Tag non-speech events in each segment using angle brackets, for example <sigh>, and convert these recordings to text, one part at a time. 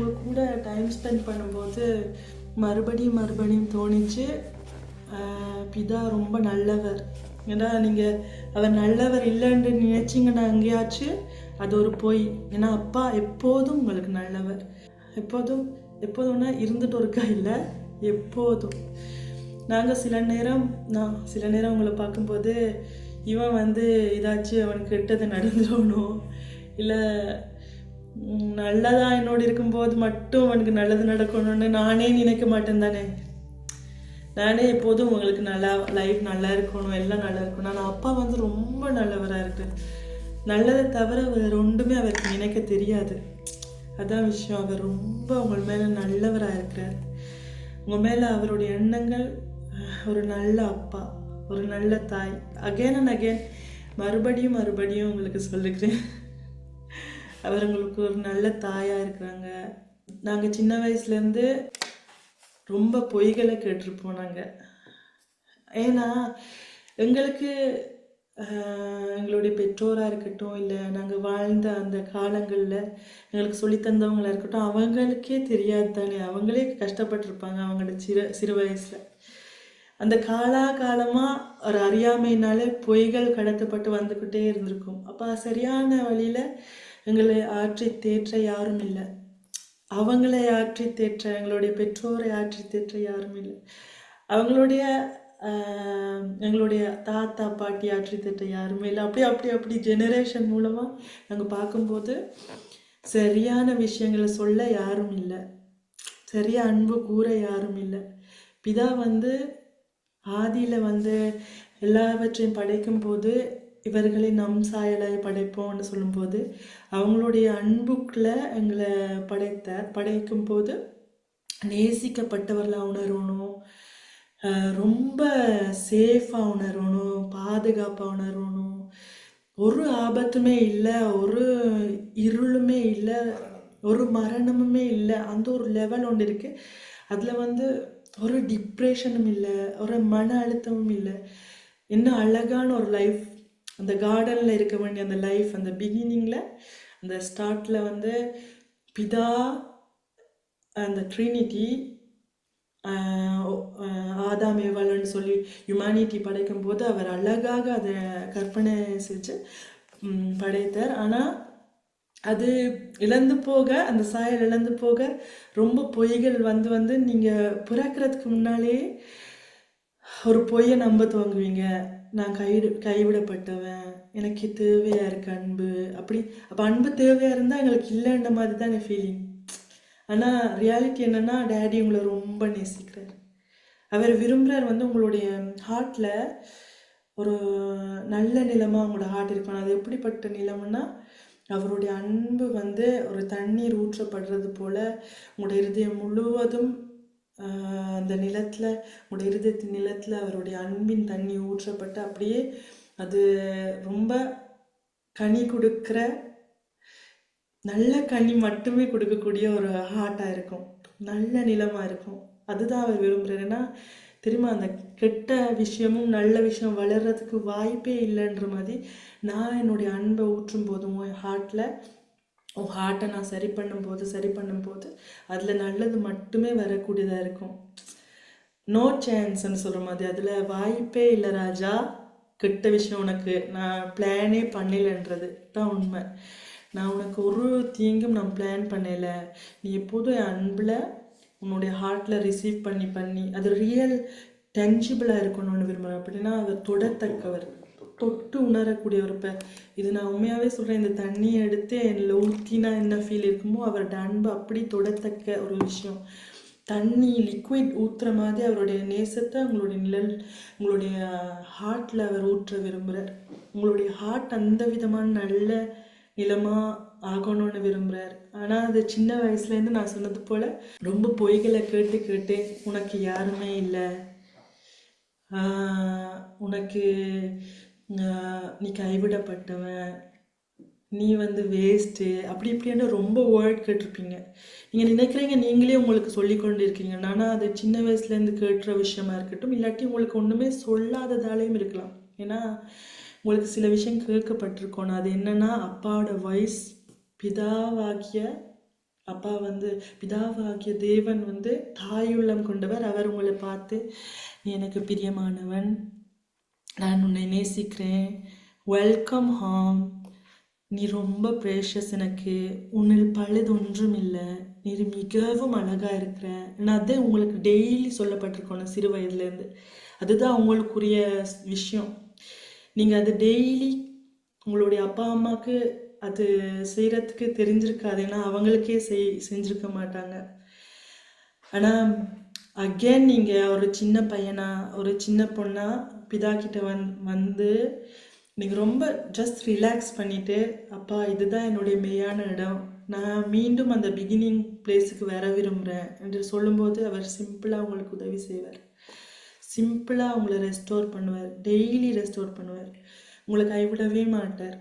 உங்க கூட time spend பண்ணும்போது மறுபடியும் மறுபடியும் தோணிச்சு பிதா ரொம்ப நல்லவர். ஏன்னா நீங்கள் அவர் நல்லவர் இல்லைன்னு நினைச்சிங்கன்னா எங்கேயாச்சும் அது ஒரு பொய். ஏன்னா அப்பா எப்போதும் உங்களுக்கு நல்லவர். எப்போதும் எப்போதும்னா இருந்துட்டு இருக்கா இல்லை எப்போதும். நாங்கள் சில நேரம் நான் சில நேரம் உங்களை பார்க்கும்போது இவன் வந்து ஏதாச்சும் அவனுக்கு கெட்டது நடந்துடணும் இல்லை நல்லதா என்னோடு இருக்கும்போது மட்டும் அவனுக்கு நல்லது நடக்கணும்னு நானே நினைக்க மாட்டேன் தானே. நானே எப்போதும் உங்களுக்கு நல்லா லைஃப் நல்லா இருக்கணும் எல்லாம் நல்லா இருக்கணும். ஆனால் அப்பா வந்து ரொம்ப நல்லவராக இருக்கார். நல்லதை தவிர வேறு ஒன்றுமே அவருக்கு நினைக்க தெரியாது. அதான் விஷயம். அவர் ரொம்ப உங்கள் மேலே நல்லவராக இருக்கிறார். உங்கள் மேலே அவருடைய எண்ணங்கள் ஒரு நல்ல அப்பா ஒரு நல்ல தாய். அகைன் அண்ட் அகைன் மறுபடியும் மறுபடியும் உங்களுக்கு சொல்லுகிறேன். அவர் எங்களுக்கு ஒரு நல்ல தாயாக இருக்கிறாங்க நாங்கள் சின்ன வயசுலேருந்து ரொம்ப பொய்களை கேட்டிருப்போம் நாங்கள் ஏன்னா எங்களுக்கு எங்களுடைய பெற்றோராக இருக்கட்டும் இல்லை நாங்கள் வாழ்ந்த அந்த காலங்களில் எங்களுக்கு சொல்லித்தந்தவங்களாக இருக்கட்டும் அவங்களுக்கே தெரியாது தானே. அவங்களே கஷ்டப்பட்டிருப்பாங்க அவங்களோட சிறு சிறு வயசில். அந்த காலா காலமாக ஒரு அறியாமையினால பொய்கள் கடத்தப்பட்டு வந்துக்கிட்டே இருந்திருக்கும். அப்போ சரியான வழியில் எங்களை ஆற்றி தேற்ற யாரும் இல்லை அவங்களை ஆற்றி தேற்ற எங்களுடைய பெற்றோரை ஆற்றி தேற்ற யாரும் இல்லை அவங்களுடைய எங்களுடைய தாத்தா பாட்டி ஆற்றி தேற்ற யாருமே இல்லை அப்படி அப்படி அப்படி ஜெனரேஷன் மூலமாக நாங்கள் பார்க்கும்போது சரியான விஷயங்களை சொல்ல யாரும் இல்லை சரியா அன்பு கூற யாரும் இல்லை பிதா வந்து ஆதியில் வந்து எல்லாவற்றையும் படைக்கும் போது இவர்களை நம் சாயலாய் படைப்போம்னு சொல்லும்போது அவங்களுடைய அன்புக்குள்ள எங்களை படைத்தார். படைக்கும் போது நேசிக்கப்பட்டவர்களாக உணரணும் ரொம்ப சேஃபாக உணரணும் பாதுகாப்பாக உணரணும். ஒரு ஆபத்துமே இல்லை ஒரு இருளுமே இல்லை ஒரு மரணமுமே இல்லை. அந்த ஒரு லெவல் ஒன்று இருக்குது அதில் வந்து ஒரு டிப்ரெஷனும் இல்லை ஒரு மன அழுத்தமும் இல்லை. இன்னும் அழகான ஒரு லைஃப் அந்த கார்டனில் இருக்க வேண்டிய அந்த லைஃப் அந்த பிகினிங்கில் அந்த ஸ்டார்ட்டில் வந்து பிதா அந்த ட்ரினிட்டி ஆதாம் ஏவாளன்னு சொல்லி ஹியூமானிட்டி படைக்கும் போது அவர் அழகாக அதை கற்பனை செஞ்சு படைத்தார். ஆனால் அது இழந்து போக அந்த சாயல் இழந்து போக ரொம்ப பொய்கள் வந்து வந்து நீங்கள் பிறக்கிறதுக்கு முன்னாலே ஒரு பொய்யை நம்ப துவங்குவீங்க. நான் கைடு கைவிடப்பட்டவன். எனக்கு தேவையா இருக்கு அன்பு. அப்படி அப்போ அன்பு தேவையா இருந்தால் எங்களுக்கு இல்லைன்ற மாதிரி தான் எங்கள் ஃபீலிங் ஆனால் ரியாலிட்டி என்னன்னா டேடி உங்களை ரொம்ப நேசிக்கிறார். அவர் விரும்புகிறார் வந்து உங்களுடைய ஹார்ட்டில் ஒரு நல்ல நிலமாக உங்களோட ஹார்ட் இருக்கணும். அது எப்படிப்பட்ட நிலம்னா அவருடைய அன்பு வந்து ஒரு தண்ணீர் ஊற்றப்படுறது போல் உங்களோட இருதயம் முழுவதும் அந்த நிலத்தில் உங்களோட இருதயத்தின் நிலத்தில் அவருடைய அன்பின் தண்ணி ஊற்றப்பட்டு அப்படியே அது ரொம்ப கனி கொடுக்குற நல்ல கனி மட்டுமே கொடுக்கக்கூடிய ஒரு ஹார்ட்டாக இருக்கும். நல்ல நிலமாக இருக்கும். அதுதான் அவர் விரும்புகிறார் ஏன்னா அந்த கெட்ட விஷயமும் நல்ல விஷயம் வளர்கிறதுக்கு வாய்ப்பே இல்லைன்ற மாதிரி நான் என்னுடைய அன்பை ஊற்றும் போதும் ஹார்ட்டில் உன் ஹார்ட்டை நான் சரி பண்ணும்போது சரி பண்ணும்போது அதில் நல்லது மட்டுமே வரக்கூடியதாக இருக்கும். நோ சான்ஸ்ன்னு சொல்கிற மாதிரி. அதில் வாய்ப்பே இல்லை ராஜா. கெட்ட விஷயம் உனக்கு. நான் பிளானே பண்ணலைன்றது தான் உண்மை. நான் உனக்கு ஒரு தீங்கும் நான் பிளான் பண்ணலை. நீ எப்போதும் என் அன்பில் உன்னுடைய ஹார்ட்டில் ரிசீவ் பண்ணி பண்ணி அது ரியல் டென்ஜிபிளாக இருக்கணும்னு விரும்புகிறேன் அப்படின்னா அதை தொடத்தக்கவர். தொட்டு உணரக்கூடியவர் இப்போ இது நான் உண்மையாகவே சொல்கிறேன் இந்த தண்ணியை எடுத்து என்னில் ஊற்றினா என்ன ஃபீல் இருக்குமோ அவரோட அன்பு அப்படி தொடத்தக்க ஒரு விஷயம். தண்ணி லிக்விட் ஊற்றுற மாதிரி அவருடைய நேசத்தை உங்களுடைய நிழல் உங்களுடைய ஹார்ட்டில் அவர் ஊற்ற விரும்புகிறார் உங்களுடைய ஹார்ட் அந்த விதமான நல்ல நிலமாக ஆகணும்னு விரும்புகிறார் ஆனால் அது சின்ன வயசுலேருந்து நான் சொன்னது போல் ரொம்ப பொய்களை கேட்டு கேட்டு உனக்கு யாருமே இல்லை. உனக்கு நீ கைவிடப்பட்டவன் நீ வந்து வேஸ்ட்டு அப்படி இப்படின்னு ரொம்ப வேர்ட் கேட்டிருப்பீங்க. நீங்கள் நினைக்கிறீங்க நீங்களே உங்களுக்கு சொல்லி கொண்டு இருக்கீங்க ஆனால் அது சின்ன வயசுலேருந்து கேட்டுற விஷயமா இருக்கட்டும் இல்லாட்டி உங்களுக்கு ஒன்றுமே சொல்லாததாலேயும் இருக்கலாம். ஏன்னா உங்களுக்கு சில விஷயம் கேட்கப்பட்டிருக்கணும் அது என்னன்னா அப்பாவோட வாய்ஸ் பிதாவாகிய அப்பா வந்து பிதாவாகிய தேவன் வந்து தாயுள்ளம் கொண்டவர். அவர் உங்களை பார்த்து நீ எனக்கு பிரியமானவன் நான் உன்னை நேசிக்கிறேன். வெல்கம் ஹாம் நீ ரொம்ப ப்ரேஷஸ் எனக்கு. உன்னில் பழுது ஒன்றும் இல்லை நீ மிகவும் அழகாக இருக்கிற. நான் அதே உங்களுக்கு டெய்லி சொல்லப்பட்டிருக்கோம் சிறு வயதுலேருந்து. அதுதான் உங்களுக்குரிய விஷயம். நீங்கள் அது டெய்லி உங்களுடைய அப்பா அம்மாவுக்கு அது செய்கிறதுக்கு தெரிஞ்சிருக்காது ஏன்னா அவங்களுக்கே செய் செஞ்சிருக்க மாட்டாங்க. ஆனால் அகேன் நீங்கள் ஒரு சின்ன பையனா ஒரு சின்ன பொண்ணாக பிதா கிட்ட வந் வந்து நீங்கள் ரொம்ப ஜஸ்ட் ரிலாக்ஸ் பண்ணிவிட்டு அப்பா இதுதான் என்னுடைய மெய்யான இடம். நான் மீண்டும் அந்த பிகினிங் பிளேஸுக்கு வர விரும்புகிறேன் என்று சொல்லும்போது அவர் சிம்பிளாக உங்களுக்கு உதவி செய்வார். சிம்பிளாக உங்களை ரெஸ்டோர் பண்ணுவார். டெய்லி ரெஸ்டோர் பண்ணுவார். உங்களை கைவிடவே மாட்டார்.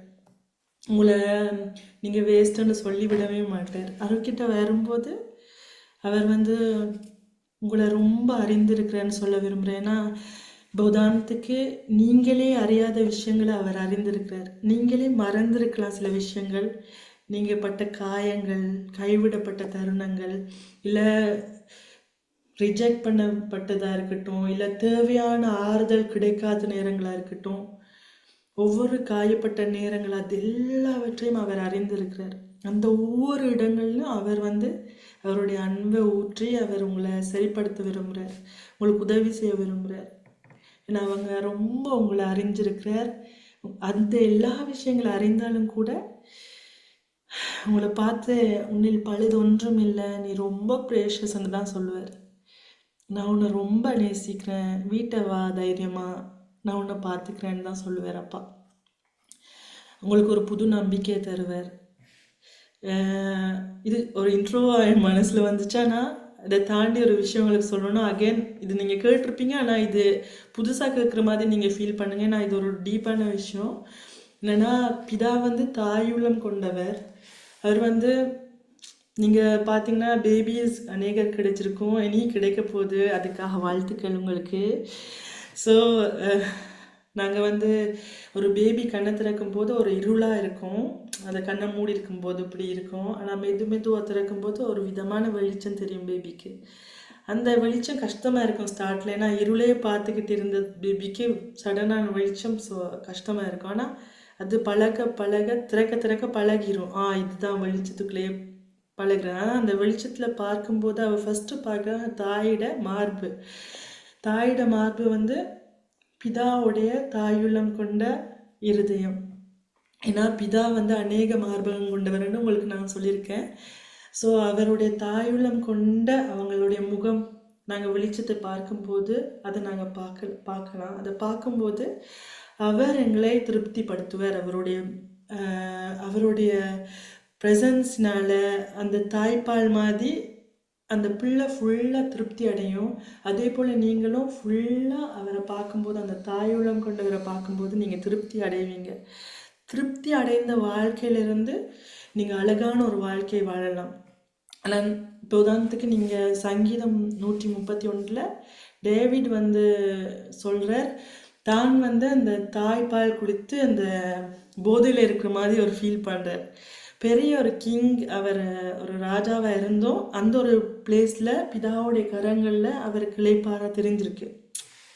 உங்களை நீங்கள் வேஸ்ட்டுன்னு சொல்லிவிடவே மாட்டார். அவர்கிட்ட வரும்போது அவர் வந்து உங்களை ரொம்ப அறிந்திருக்கிறேன்னு சொல்ல விரும்புகிறேன் ஏன்னா இப்போ உதாரணத்துக்கு நீங்களே அறியாத விஷயங்களை அவர் அறிந்திருக்கிறார். நீங்களே மறந்திருக்கலாம் சில விஷயங்கள். நீங்கள் பட்ட காயங்கள் கைவிடப்பட்ட தருணங்கள் இல்லை ரிஜெக்ட் பண்ணப்பட்டதாக இருக்கட்டும் இல்லை தேவையான ஆறுதல் கிடைக்காத நேரங்களாக இருக்கட்டும் ஒவ்வொரு காயப்பட்ட நேரங்கள் அது எல்லாவற்றையும் அவர் அறிந்திருக்கிறார். அந்த ஒவ்வொரு இடங்கள்லையும் அவர் வந்து அவருடைய அன்பை ஊற்றி அவர் உங்களை சரிப்படுத்த விரும்புகிறார் உங்களுக்கு உதவி செய்ய விரும்புகிறார் அவங்க ரொம்ப உங்களை அறிஞ்சிருக்கிறார். அந்த எல்லா விஷயங்களும் அறிந்தாலும் கூட உங்களை பார்த்து உன்னில் பழுது ஒன்றும் இல்லை. நீ ரொம்ப ப்ரேஷஸ்ன்னு தான் சொல்லுவார். நான் உன்னை ரொம்ப நேசிக்கிறேன். வீட்டை வா தைரியமாக நான் உன்னை பார்த்துக்கிறேன்னு தான் சொல்லுவார் அப்பா. உங்களுக்கு ஒரு புது நம்பிக்கையை தருவார். இது ஒரு இன்ட்ரோ என் மனசில் வந்துச்சானா இதை தாண்டி ஒரு விஷயம் உங்களுக்கு சொல்லணும்னா அகைன் இது நீங்கள் கேட்டிருப்பீங்க ஆனால் இது புதுசாக கேட்குற மாதிரி நீங்கள் ஃபீல் பண்ணுங்க. நான் இது ஒரு டீப்பான விஷயம். என்னன்னா பிதா வந்து தாயுள்ளம் கொண்டவர். அவர் வந்து நீங்கள் பார்த்தீங்கன்னா பேபிஸ் அநேகர் கிடைச்சிருக்கும். இனி கிடைக்க போகுது. அதுக்காக வாழ்த்துக்கள் உங்களுக்கு. ஸோ நாங்கள் வந்து ஒரு பேபி கண்ணை திறக்கும் போது ஒரு இருளாக இருக்கும். அந்த கண்ணை மூடி இருக்கும்போது இப்படி இருக்கும். ஆனால் மெது மெதுவாக திறக்கும் போது ஒரு விதமான வெளிச்சம் தெரியும் பேபிக்கு அந்த வெளிச்சம் கஷ்டமாக இருக்கும் ஸ்டார்ட்ல ஏன்னா இருளே பார்த்துக்கிட்டு இருந்த பேபிக்கு சடனான வெளிச்சம் ஸோ கஷ்டமாக இருக்கும். ஆனால் அது பழக பழக திறக்க திறக்க பழகிரும். ஆ இதுதான் வெளிச்சத்துக்குள்ளேயே பழகுறேன். அந்த வெளிச்சத்தில் பார்க்கும்போது அவள் ஃபஸ்ட்டு பார்க்குற தாயிட மார்பு. தாயிட மார்பு வந்து பிதாவுடைய தாயுள்ளம் கொண்ட இருதயம். ஏன்னா பிதா வந்து அநேக மார்பகம் கொண்டவர்னு உங்களுக்கு நான் சொல்லியிருக்கேன். ஸோ அவருடைய தாயுள்ளம் கொண்ட அவங்களுடைய முகம் நாங்கள் வெளிச்சத்தை பார்க்கும்போது அதை நாங்கள் பார்க்க பார்க்கலாம். அதை பார்க்கும்போது அவர் எங்களை திருப்திப்படுத்துவார். அவருடைய அவருடைய ப்ரெசன்ஸ்னால அந்த தாய்ப்பால் மாதிரி அந்த பிள்ளை ஃபுல்லாக திருப்தி அடையும். அதே போல் நீங்களும் ஃபுல்லாக அவரை பார்க்கும்போது அந்த தாயுள்ளம் கொண்டவரை பார்க்கும்போது நீங்கள் திருப்தி அடைவீங்க. திருப்தி அடைந்த வாழ்க்கையிலிருந்து நீங்கள் அழகான ஒரு வாழ்க்கையை வாழலாம். ஆனால் இப்போ உதாரணத்துக்கு நீங்கள் சங்கீதம் நூற்றி முப்பத்தி ஒன்றில் டேவிட் வந்து சொல்கிறார் தான் வந்து அந்த தாய்ப்பால் குடித்து அந்த போதையில் இருக்கிற மாதிரி ஒரு ஃபீல் பண்ணுறார் பெரிய ஒரு கிங் அவர் ஒரு ராஜாவாக இருந்தும். அந்த ஒரு பிளேஸில் பிதாவுடைய கரங்களில் அவருக்கு இளைப்பாற தெரிஞ்சிருக்கு.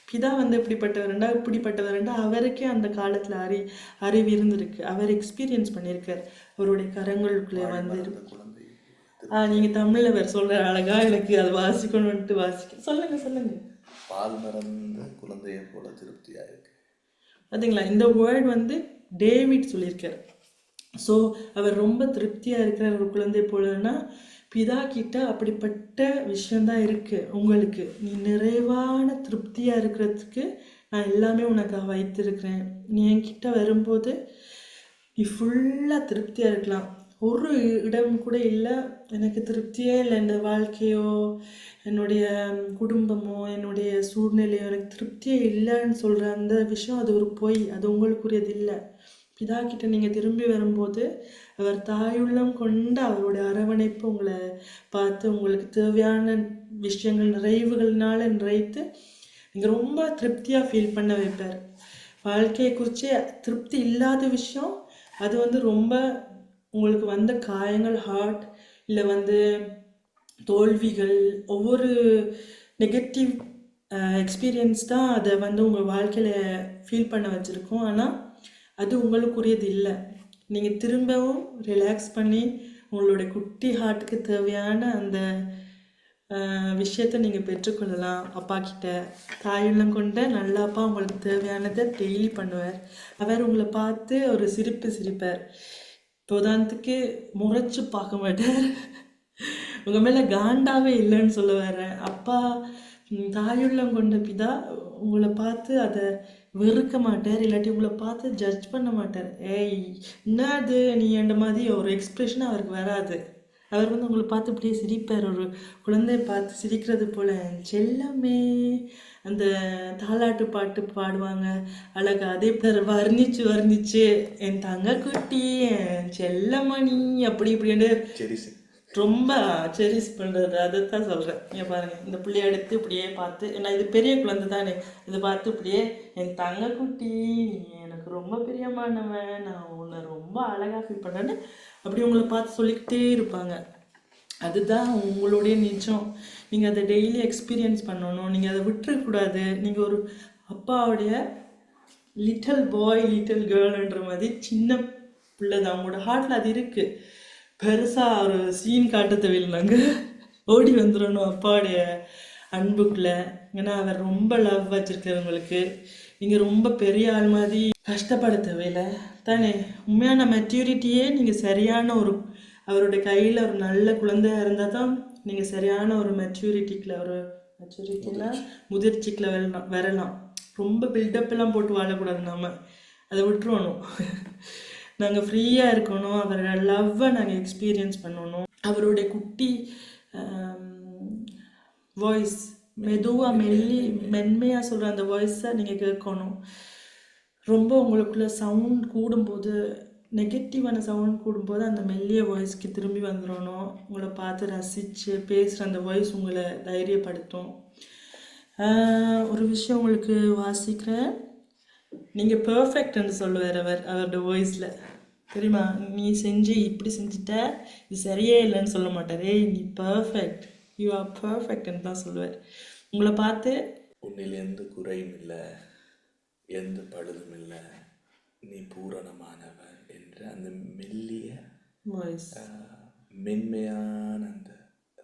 பிதா வந்து இப்படிப்பட்டவர்ண்டா இப்படிப்பட்டவர்ண்டா அவருக்கே அந்த காலத்தில் அறி அறிவு இருந்திருக்கு. அவர் எக்ஸ்பீரியன்ஸ் பண்ணியிருக்கார். அவருடைய கரங்களுக்குள்ளே வந்து ஆ நீங்கள் தமிழில் வேறு சொல்கிற அழகா எனக்கு அது வாசிக்கணுன்ட்டு வாசிக்க சொல்லுங்க சொல்லுங்க. பால் மறந்த குழந்தையை போல திருப்தியா இருக்கு பார்த்தீங்களா இந்த வேர்ட் வந்து டேவிட் சொல்லியிருக்கார். ஸோ அவர் ரொம்ப திருப்தியாக இருக்கிற ஒரு குழந்தை போலன்னா பிதா கிட்ட அப்படிப்பட்ட விஷயந்தான் இருக்குது உங்களுக்கு நீ நிறைவான திருப்தியாக இருக்கிறதுக்கு நான் எல்லாமே உனக்காக வைத்திருக்கிறேன். நீ என்கிட்ட வரும்போது நீ ஃபுல்லாக திருப்தியாக இருக்கலாம். ஒரு இடம் கூட இல்லை. எனக்கு திருப்தியே இல்லை. இந்த வாழ்க்கையோ என்னுடைய குடும்பமோ என்னுடைய சூழ்நிலையோ எனக்கு திருப்தியே இல்லைன்னு சொல்கிற அந்த விஷயம் அது ஒரு பொய். அது உங்களுக்குரியது இல்லை. பிதா கிட்ட நீங்கள் திரும்பி வரும்போது அவர் தாயுள்ளம் கொண்ட அவருடைய அரவணைப்பு உங்களை பார்த்து உங்களுக்கு தேவையான விஷயங்கள் நிறைவுகள்னால நிறைத்து நீங்கள் ரொம்ப திருப்தியாக ஃபீல் பண்ண வைப்பார். வாழ்க்கையை குறித்து திருப்தி இல்லாத விஷயம் அது வந்து ரொம்ப உங்களுக்கு வந்த காயங்கள் ஹார்ட் இல்லை வந்து தோல்விகள் ஒவ்வொரு நெகட்டிவ் எக்ஸ்பீரியன்ஸ் தான் அதை வந்து உங்கள் வாழ்க்கையில் ஃபீல் பண்ண வச்சுருக்கோம். ஆனால் அது உங்களுக்குரியது இல்லை. நீங்கள் திரும்பவும் ரிலாக்ஸ் பண்ணி உங்களுடைய குட்டி ஹார்ட்டுக்கு தேவையான அந்த விஷயத்தை நீங்கள் பெற்றுக்கொள்ளலாம். அப்பா கிட்ட. தாயுள்ளம் கொண்ட நல்ல அப்பா உங்களுக்கு தேவையானதை டெய்லி பண்ணுவார். அவர் உங்களை பார்த்து ஒரு சிரிப்பு சிரிப்பார். இப்போ உதாரணத்துக்கு முறைச்சு பார்க்க மாட்டார். உங்கள் மேலே காண்டாவே இல்லைன்னு சொல்ல வர்றேன். அப்பா தாயுள்ளம் கொண்ட பிதா உங்களை பார்த்து அதை வெறுக்க மாட்டார் இல்லாட்டி உங்களை பார்த்து ஜட்ஜ் பண்ண மாட்டார். ஏய் என்னது நீ என்ற மாதிரி ஒரு எக்ஸ்பிரஷன் அவருக்கு வராது. அவர் வந்து உங்களை பார்த்து இப்படியே சிரிப்பார். ஒரு குழந்தைய பார்த்து சிரிக்கிறது போல் செல்லமே. அந்த தாலாட்டு பாட்டு பாடுவாங்க அழகா. அதே பேர் வர்ணிச்சு வர்ணிச்சு என் தங்க குட்டி என் செல்லமணி அப்படி இப்படின்னு. ரொம்ப செரிஸ் பண்ணுறது அதை தான் சொல்கிறேன் இங்கே பாருங்க இந்த பிள்ளைய எடுத்து இப்படியே பார்த்து ஏன்னா இது பெரிய குழந்தை தானே. இதை பார்த்து இப்படியே என் தங்க குட்டி நீ எனக்கு ரொம்ப பிரியமானவன். நான் உன்னை ரொம்ப அழகாக ஃபீல் பண்ணேன்னு அப்படி உங்களை பார்த்து சொல்லிக்கிட்டே இருப்பாங்க. அதுதான் உங்களுடைய நிஜம். நீங்கள் அதை டெய்லி எக்ஸ்பீரியன்ஸ் பண்ணணும். நீங்கள் அதை விட்டுறக்கூடாது. நீங்கள் ஒரு அப்பாவுடைய லிட்டில் பாய் லிட்டில் கேர்ள்ன்ற மாதிரி சின்ன பிள்ளை தான் உங்களோட ஹார்ட்டில் அது இருக்குது பெருசாக ஒரு சீன் காட்ட நாங்கள் ஓடி வந்துடணும் அப்பாவுடைய அன்புக்குள்ளே. ஏன்னா அவர் ரொம்ப லவ் வச்சுருக்கிறவங்களுக்கு. நீங்கள் ரொம்ப பெரிய ஆள் மாதிரி கஷ்டப்பட தேவையில்லை தானே? உண்மையான மெச்சூரிட்டியே நீங்கள் சரியான ஒரு அவருடைய கையில் ஒரு நல்ல குழந்தையாக இருந்தால் தான் நீங்கள் சரியான ஒரு மெச்சூரிட்டிக்கில் ஒரு மெச்சூரிட்டினா முதிர்ச்சிக்கில் வரலாம் வரலாம். ரொம்ப பில்டப்லாம் போட்டு வாழக்கூடாது நாம். அதை விட்டுருவணும். நாங்கள் ஃப்ரீயாக இருக்கணும் அவரோட லவ்வை நாங்கள் எக்ஸ்பீரியன்ஸ் பண்ணணும். அவருடைய குட்டி வாய்ஸ் மெதுவாக மெல்லி மென்மையாக சொல்கிற அந்த வாய்ஸை நீங்கள் கேட்கணும். ரொம்ப உங்களுக்குள்ள சவுண்ட் கூடும்போது நெகட்டிவான சவுண்ட் கூடும்போது அந்த மெல்லிய வாய்ஸ்க்கு திரும்பி வந்துடணும் உங்களை பார்த்து ரசித்து பேசுகிற அந்த வாய்ஸ் உங்களை தைரியப்படுத்தும். ஒரு விஷயம் உங்களுக்கு வாசிக்கிறேன். நீங்கள் பெர்ஃபெக்ட்னு சொல்லுவார் அவர் அவரோட வாய்ஸில் தெரியுமா? நீ செஞ்சு இப்படி செஞ்சுட்ட இது சரியே இல்லைன்னு சொல்ல மாட்டார். ஏய் நீ பர்ஃபெக்ட் யூ ஆர் பர்ஃபெக்ட்னு தான் சொல்லுவார். உங்களை பார்த்து உன்னில் எந்த குறையும் இல்லை எந்த பழுதும் இல்லை. நீ பூரணமானவன் என்ற அந்த மெல்லிய வாய்ஸ் மென்மையான அந்த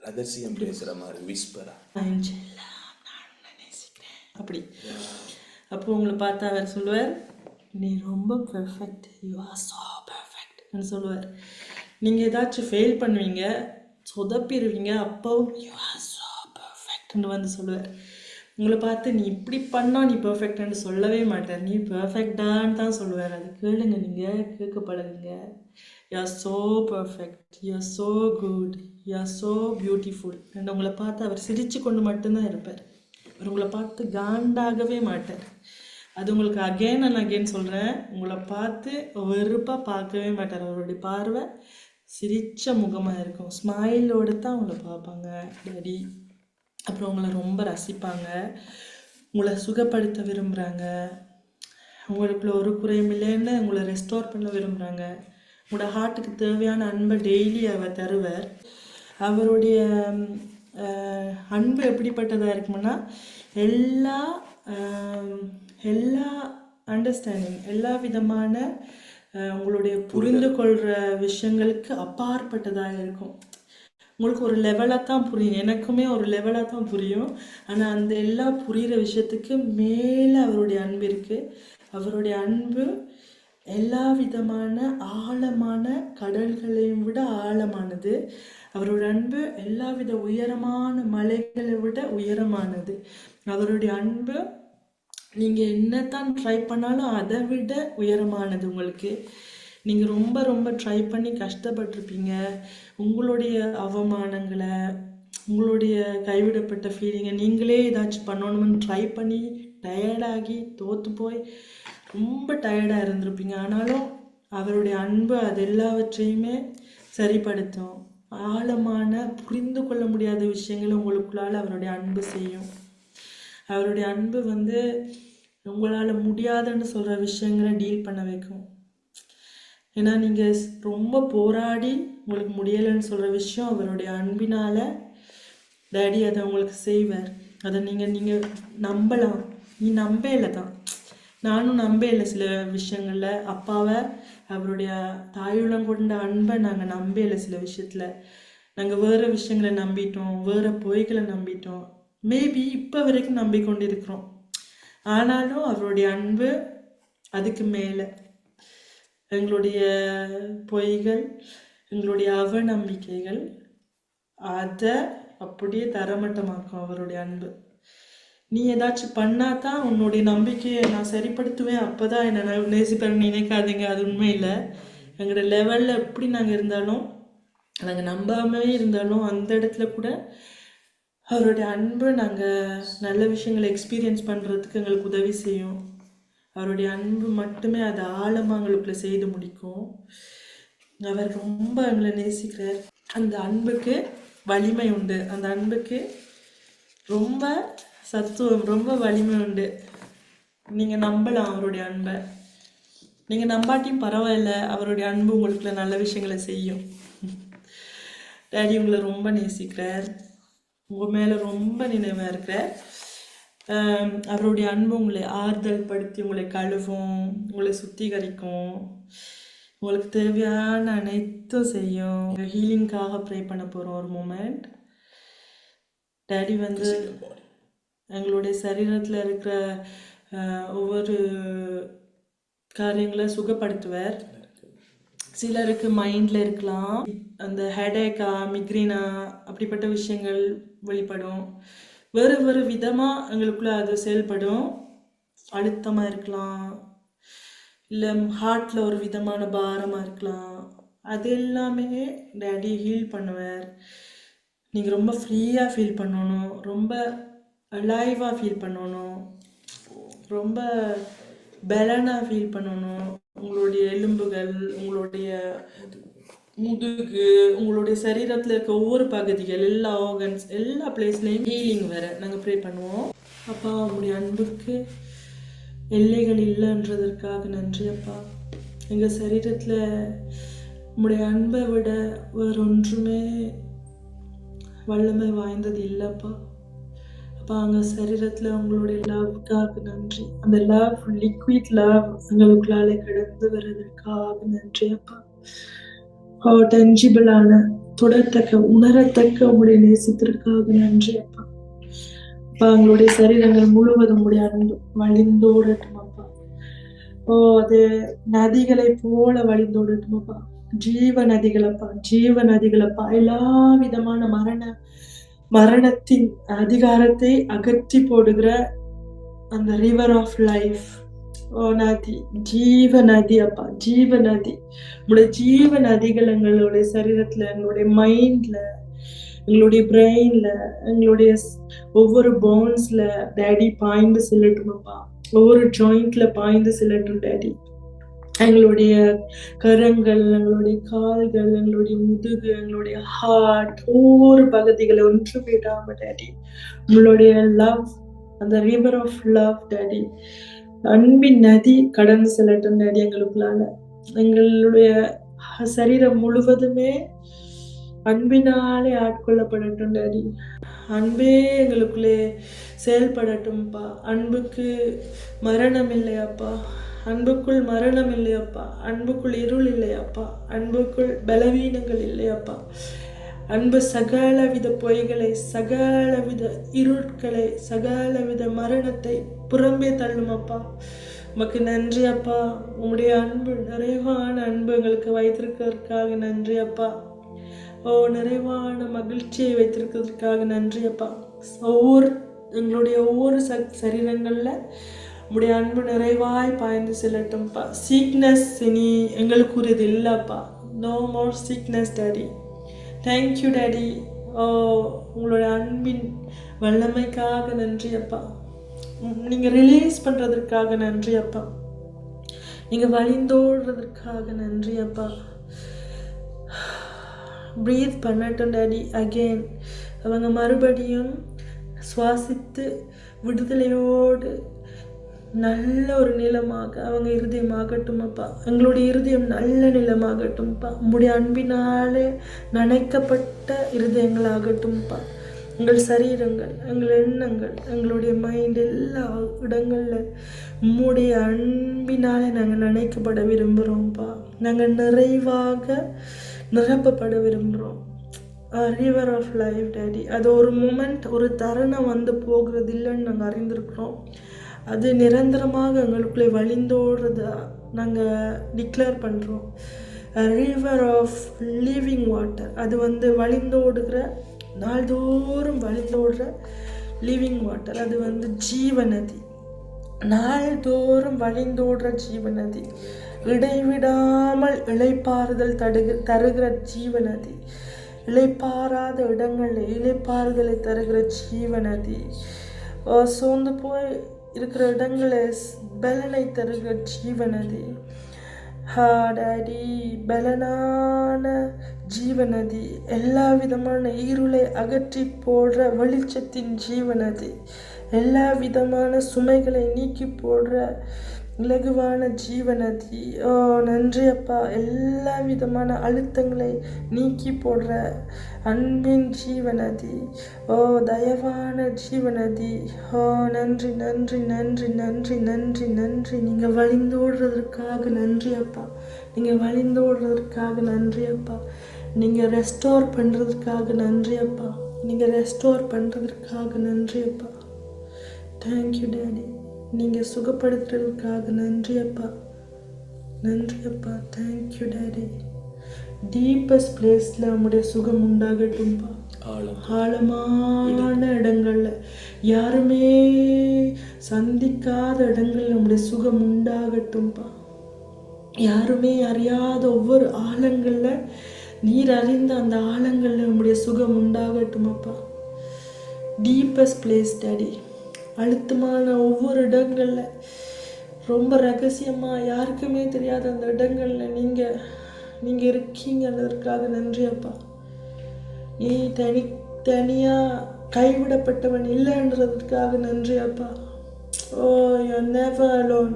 ரகசியம் பேசுகிற மாதிரி விஸ்பரா அப்படி. அப்போ உங்களை பார்த்து அவர் சொல்லுவார் நீ ரொம்ப பெர்ஃபெக்ட் யூ ஆர் ஸோ பெர்ஃபெக்ட்னு சொல்லுவார். நீங்கள் ஏதாச்சும் ஃபெயில் பண்ணுவீங்க சொதப்பிடுவீங்க அப்போவும் யூ ஆர் ஸோ பெர்ஃபெக்ட்னு வந்து சொல்லுவார். உங்களை பார்த்து நீ இப்படி பண்ணால் நீ பெர்ஃபெக்ட்னு சொல்லவே மாட்டார். நீ பெர்ஃபெக்டான்னு தான் சொல்லுவார். அது கேளுங்க நீங்கள் கேட்க பழகுங்க you are so perfect you are so good you are so beautiful and உங்களை பார்த்து அவர் சிரிச்சு கொண்டு மட்டும்தான் இருப்பார். அவர் உங்களை பார்த்து காண்டாகவே மாட்டார். அது உங்களுக்கு அகெயின் அண்ட் அகெயின் சொல்கிறேன் உங்களை பார்த்து வெறுப்பாக பார்க்கவே மாட்டார். அவருடைய பார்வை சிரித்த முகமாக இருக்கும். ஸ்மைலோடு தான் உங்களை பார்ப்பாங்க டேடி அப்புறம் உங்களை ரொம்ப ரசிப்பாங்க. உங்களை சுகப்படுத்த விரும்புகிறாங்க உங்களுக்குள்ள ஒரு குறையும் இல்லைன்னு உங்களை ரெஸ்டோர் பண்ண விரும்புகிறாங்க உங்களோட ஹார்ட்டுக்கு தேவையான அன்பை டெய்லி அவர் தருவார். அவருடைய அன்பு எப்படிப்பட்டதாக இருக்குமுன்னா எல்லா எல்லா அண்டர்ஸ்டாண்டிங் எல்லா விதமான உங்களுடைய புரிந்து கொள்கிற விஷயங்களுக்கு அப்பாற்பட்டதாக இருக்கும். உங்களுக்கு ஒரு லெவலாக தான் புரியும். எனக்குமே ஒரு லெவலாக தான் புரியும். ஆனால் அந்த எல்லா புரிகிற விஷயத்துக்கு மேலே அவருடைய அன்பு இருக்குது அவருடைய அன்பு எல்லா விதமான ஆழமான கடல்களையும் விட ஆழமானது. அவரோட அன்பு எல்லா வித உயரமான மலைகளை விட உயரமானது. அவருடைய அன்பு நீங்கள் என்னத்தான் ட்ரை பண்ணாலும் அதை விட உயரமானது உங்களுக்கு. நீங்கள் ரொம்ப ரொம்ப ட்ரை பண்ணி கஷ்டப்பட்டிருப்பீங்க. உங்களுடைய அவமானங்களை உங்களுடைய கைவிடப்பட்ட ஃபீலிங்கை நீங்களே ஏதாச்சும் பண்ணணும்னு ட்ரை பண்ணி டயர்டாகி தோற்று போய் ரொம்ப டயர்டாக இருந்திருப்பீங்க. ஆனாலும் அவருடைய அன்பு அது எல்லாவற்றையுமே சரிப்படுத்தும். ஆழமான புரிந்து கொள்ள முடியாத விஷயங்களை உங்களுக்குள்ளால் அவருடைய அன்பு செய்யும். அவருடைய அன்பு வந்து உங்களால் முடியாதுன்னு சொல்கிற விஷயங்களை டீல் பண்ண வைக்கும். ஏன்னா நீங்கள் ரொம்ப போராடி உங்களுக்கு முடியலைன்னு சொல்கிற விஷயம் அவருடைய அன்பினால் டேடி அதை உங்களுக்கு செய்வார். அதை நீங்கள் நீங்கள் நம்பலாம். நீ நம்பலை தான். நானும் நம்பல சில விஷயங்களில். அப்பாவை அவருடைய தாயுள்ளம் கொண்ட அன்பை நாங்கள் நம்பல சில விஷயத்தில். நாங்கள் வேறு விஷயங்களை நம்பிட்டோம் வேறு பொய்களை நம்பிட்டோம். மேபி இப்போ வரைக்கும் நம்பிக்கொண்டிருக்கிறோம். ஆனாலும் அவருடைய அன்பு அதுக்கு மேலே. எங்களுடைய பொய்கள் எங்களுடைய அவநம்பிக்கைகள் அதை அப்படியே தரமட்டமாக்கும் அவருடைய அன்பு. நீ ஏதாச்சும் பண்ணாதான் உன்னுடைய நம்பிக்கையை நான் சரிப்படுத்துவேன். அப்பதான் என்னை நான் நேசிப்பேன். நினைக்காதீங்க. அது உண்மை இல்லை எங்களோட லெவலில் எப்படி நாங்கள் இருந்தாலும் நாங்கள் நம்பாமே இருந்தாலும் அந்த இடத்துல கூட அவருடைய அன்பு நாங்கள் நல்ல விஷயங்களை எக்ஸ்பீரியன்ஸ் பண்ணுறதுக்கு எங்களுக்கு உதவி செய்யும். அவருடைய அன்பு மட்டுமே அதை ஆழமாக எங்களுக்குள்ள செய்து முடிக்கும். அவர் ரொம்ப எங்களை நேசிக்கிறார். அந்த அன்புக்கு வலிமை உண்டு. அந்த அன்புக்கு ரொம்ப சத்துவம் ரொம்ப வலிமை உண்டு. நீங்கள் நம்பலாம் அவருடைய அன்பை. நீங்கள் நம்பாட்டியும் பரவாயில்ல அவருடைய அன்பு உங்களுக்குள்ள நல்ல விஷயங்களை செய்யும். <laughs> டேடி உங்களை ரொம்ப நேசிக்கிறார். உங்கள் மேலே ரொம்ப நினைவாக இருக்கிறார் ஆம், அவருடைய அன்பு உங்களை ஆறுதல் படுத்தி உங்களை கழுவும் உங்களை சுத்திகரிக்கும் உங்களுக்கு தேவையான அனைத்தும் செய்யும். ஹீலிங்காக ப்ரே பண்ண போகிறோம் ஒரு மூமெண்ட் டேடி வந்து எங்களுடைய சரீரத்தில் இருக்கிற ஒவ்வொரு காரியங்களை சுகப்படுத்துவார். சிலருக்கு மைண்டில் இருக்கலாம். அந்த ஹெடேக்கா மிக்ரீனா அப்படிப்பட்ட விஷயங்கள் வெளிப்படும். வேறு வேறு விதமாக எங்களுக்குள்ள அது செயல்படும். அழுத்தமாக இருக்கலாம். இல்லை ஹார்ட்டில் ஒரு விதமான பாரமாக இருக்கலாம். அது எல்லாமே டேடி ஹீல் பண்ணுவார். நீங்கள் ரொம்ப ஃப்ரீயாக ஃபீல் பண்ணணும். ரொம்ப அலைவாக ஃபீல் பண்ணணும். ரொம்ப பலனாக ஃபீல் பண்ணணும். உங்களுடைய எலும்புகள் உங்களுடைய முதுகு உங்களுடைய சரீரத்தில் இருக்க ஒவ்வொரு பகுதிகள் எல்லா ஆர்கன்ஸ் எல்லா பிளேஸ்லேயும் ஹீலிங் வர நாங்கள் ப்ரே பண்ணுவோம். அப்பா உங்களுடைய அன்புக்கு எல்லைகள் இல்லைன்றதற்காக நன்றி அப்பா. எங்கள் சரீரத்தில் உங்களுடைய அன்பை விட வேறு ஒன்றுமே வல்லமை வாய்ந்தது இல்லைப்பா. அப்பா சரீரத்தில் உங்களுடைய லவ்க்காக நன்றி. அந்த லவ் லிக்விட் லவ் எங்களுக்குள்ளாலே கடந்து வர்றதற்காக நன்றி அப்பா. ஓ டென்ஜிபிளான தொடத்தக்க உணரத்தக்க உங்களுடைய நேசத்திற்காக நன்றி அப்பா. அப்பா எங்களுடைய சரீரங்கள் முழுவதும் உங்களுடைய அன்பு வழிந்தோடட்டும் அப்பா. ஓ அது நதிகளை போல வழிந்தோடட்டும் அப்பா. ஜீவ நதிகளப்பா ஜீவ நதிகளப்பா எல்லா விதமான மரண மரணத்தின் அதிகாரத்தை அகற்றி போடுகிற அந்த ரிவர் ஆஃப் லைஃப் ஓ நதி. ஜீவ நதி அப்பா. ஜீவ நதி உங்களுடைய ஜீவ நதிகள் எங்களுடைய சரீரத்துல எங்களுடைய மைண்ட்ல எங்களுடைய பிரெயின்ல எங்களுடைய ஒவ்வொரு போன்ஸ்ல டேடி பாய்ந்து செல்லட்டும் அப்பா. ஒவ்வொரு ஜாயிண்ட்ல பாய்ந்து செல்லட்டும் டேடி எங்களுடைய கரங்கள் எங்களுடைய கால்கள் எங்களுடைய முதுகு எங்களுடைய ஹார்ட் ஒவ்வொரு பகுதிகளை ஒன்று விடாம டேடி உங்களுடைய லவ் அந்த ரிவர் ஆஃப் லவ் டேடி அன்பின் நதி கடந்து செல்லட்டும் டேடி எங்களுக்குள்ளால. எங்களுடைய சரீரம் முழுவதுமே அன்பினாலே ஆட்கொள்ளப்படட்டும் டேடி அன்பே எங்களுக்குள்ளே செயல்படட்டும்ப்பா அன்புக்கு மரணம் இல்லையாப்பா அன்புக்குள் மரணம் இல்லையப்பா அன்புக்குள் இருள் இல்லையப்பா அன்புக்குள் பலவீனங்கள் இல்லையப்பா அன்பு சகலவித பொய்களை சகலவித இருட்களை சகலவித மரணத்தை புறம்பே தள்ளுமப்பா உமக்கு நன்றி அப்பா. உங்களுடைய அன்பு நிறைவான அன்பு எங்களுக்கு வைத்திருக்கிறதுக்காக நன்றி அப்பா. ஓ நிறைவான மகிழ்ச்சியை வைத்திருக்கிறதுக்காக நன்றி அப்பா. ஒவ்வொரு எங்களுடைய ஒவ்வொரு ச சரீரங்களில் உடைய அன்பு நிறைவாய் பாய்ந்து செல்லட்டும்ப்பா சீக்னஸ் இனி எங்களுக்குரியது இல்லைப்பா. No more sickness daddy thank you daddy oh உங்களோட அன்பின் வல்லமைக்காக நன்றி அப்பா. நீங்கள் ரிலீஸ் பண்ணுறதற்காக நன்றி அப்பா. நீங்கள் வழிந்தோடுறதுக்காக நன்றி அப்பா. ப்ரீத் பண்ணட்டும் டேடி அகெயின் அவங்க மறுபடியும் சுவாசித்து விடுதலையோடு நல்ல ஒரு நிலமாக அவங்க இருதயமாகட்டும் அப்பா எங்களுடைய இருதயம் நல்ல நிலமாகட்டும்ப்பா. உங்களுடைய அன்பினாலே நனைக்கப்பட்ட இருதயங்களாகட்டும்ப்பா. எங்கள் சரீரங்கள் எங்கள் எண்ணங்கள் எங்களுடைய மைண்ட் எல்லா இடங்களில் உம்முடைய அன்பினாலே நாங்கள் நினைக்கப்பட விரும்புகிறோம்ப்பா நாங்கள் நிறைவாக நிரப்பப்பட விரும்புகிறோம் ரிவர் ஆஃப் லைஃப் டேடி அது ஒரு மூமெண்ட் ஒரு தருணம் வந்து போகிறது இல்லைன்னு நாங்கள் அறிந்திருக்கிறோம். அது நிரந்தரமாக எங்களுக்குள்ளே வழிந்தோடுறதா நாங்கள் டிக்ளேர் பண்ணுறோம் ரிவர் ஆஃப் லிவிங் வாட்டர் அது வந்து வழிந்தோடுகிற நாள்தோறும் வழிந்தோடுற லிவிங் வாட்டர் அது வந்து ஜீவநதி. நாள்தோறும் வழிந்தோடுற ஜீவநதி. இடைவிடாமல் இழைப்பாறுதல் தடுகு தருகிற ஜீவநதி. இழைப்பாராத இடங்களில் இழைப்பாறுதலை தருகிற ஜீவநதி. சோர்ந்து போய் இருக்கிற இடங்களில் பலனை தருகிற ஜீவநதி டாடி பலனான ஜீவநதி எல்லா விதமான இருளை அகற்றி போடுற வெளிச்சத்தின் ஜீவநதி எல்லா விதமான சுமைகளை நீக்கி போடுற இலகுவான ஜீவநதி ஓ நன்றி அப்பா. எல்லா விதமான அழுத்தங்களை நீக்கி போடுற அன்பின் ஜீவநதி ஓ தயவான ஜீவநதி ஓ நன்றி நன்றி நன்றி நன்றி நன்றி நன்றி. நீங்கள் வழிந்தோடுறதற்காக நன்றி அப்பா. நீங்கள் வழிந்தோடுறதற்காக நன்றி அப்பா. நீங்கள் ரெஸ்டோர் பண்ணுறதுக்காக நன்றி அப்பா. நீங்கள் ரெஸ்டோர் பண்ணுறதுக்காக நன்றி அப்பா. தேங்க்யூ டேடி நீங்கள் சுகப்படுத்துறதுக்காக நன்றி அப்பா. நன்றி அப்பா. தேங்க்யூ டேடி டீப்பஸ்ட் பிளேஸில் உங்களுடைய சுகம் உண்டாகட்டும்ப்பா ஆழம். ஆழமான இடங்கள்ல. யாருமே சந்திக்காத இடங்கள்ல நம்முடைய சுகம் உண்டாகட்டும்ப்பா யாருமே அறியாத ஒவ்வொரு ஆழங்கள்ல நீர் அறிந்த அந்த ஆழங்கள்ல நம்முடைய சுகம் உண்டாகட்டும் அப்பா. டீப்பஸ்ட் பிளேஸ் டேடி அழுத்தமான ஒவ்வொரு இடங்களில். ரொம்ப ரகசியமாக யாருக்குமே தெரியாத அந்த இடங்களில் நீங்கள் நீங்கள் இருக்கீங்கன்றதற்காக நன்றி அப்பா. நீ தனி தனியாக கைவிடப்பட்டவன் இல்லைன்றதுக்காக நன்றி அப்பா. ஓ யூ நேவர் அலோன்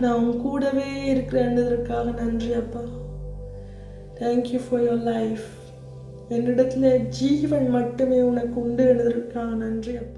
நான் உன் கூடவே இருக்கிறேன்றதற்காக நன்றி அப்பா. தேங்க்யூ ஃபார் யோர் லைஃப் என்னிடத்துல ஜீவன் மட்டுமே உனக்கு உண்டு என்றதற்காக நன்றி அப்பா.